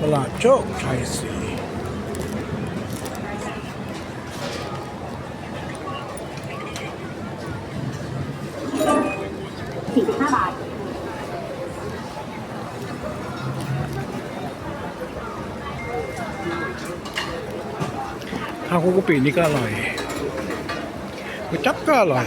ตลาดโชคชัยศรีสี่สิบห้าบาทข้าวคุกกะปินี่ก็อร่อยก๋วยจั๊บก็อร่อย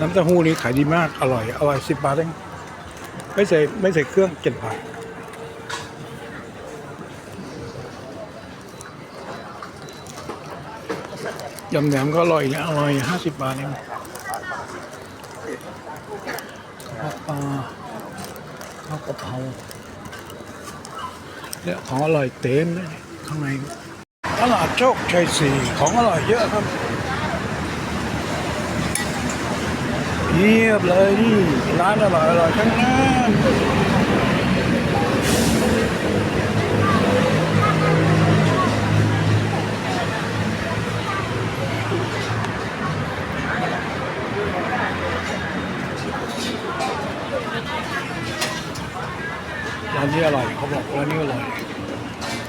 น้ำเต้าหู้นี่ขายดีมาก อร่อย อร่อยสิบบาทเอง ไม่ใส่ไม่ใส่เครื่องเจ็ดบาท ยำแหนมก็อร่อยนะอร่อยห้าสิบบาทเองข้าวปลาข้าวกะเพราเนี่ยของอร่อยเต็มเลยข้างในตลาดโชคชัยสี่ของอร่อยเยอะครับเงียบเลยนี่ร้านอร่อยอร่อยทั้งนั้น ร้านนี้อร่อยเขาบอกร้านนี้อร่อย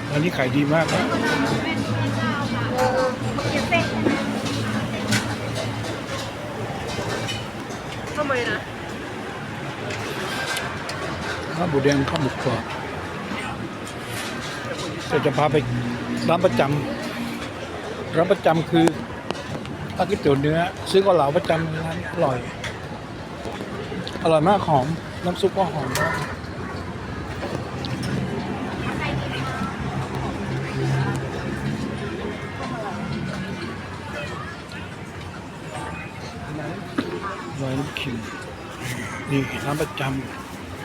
ร้านนี้ขายดีมากนะทำไมนะข้าวหมูแดงข้าวหมูกรอบแต่จะพาไปร้านประจำร้านประจำคือร้านก๋วยเตี๋ยวเนื้อ ซื้อเก็เหลาประจำร้านนี้อร่อย อร่อยมากหอม น้ำซุปก็หอมมาก ร้อยน้ำขิงนี่ร้านประจ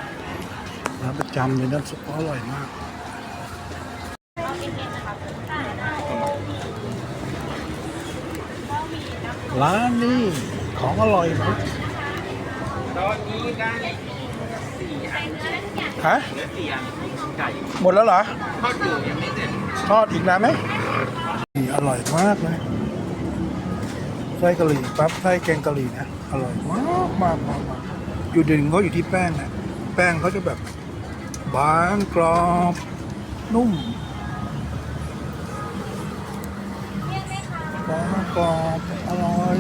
ำร้านประจำเลยน้ำซุปอร่อยมากร้านนี้ของอร่อยไหมตอนนี้ได้สี่อันฮะเหลือสี่อันไก่หมดแล้วเหรอทอดอยู่ยังไม่เสร็จทอดอีกนานไหมอร่อยมากเลย ไส้กะหรี่ปั๊บไส้แกงกะหรี่นะอร่อยมากมากมากมากอยู่เด่นเขาอยู่ที่แป้งนะแป้งเขาจะแบบ บางกรอบนุ่มบางกรอบอร่อย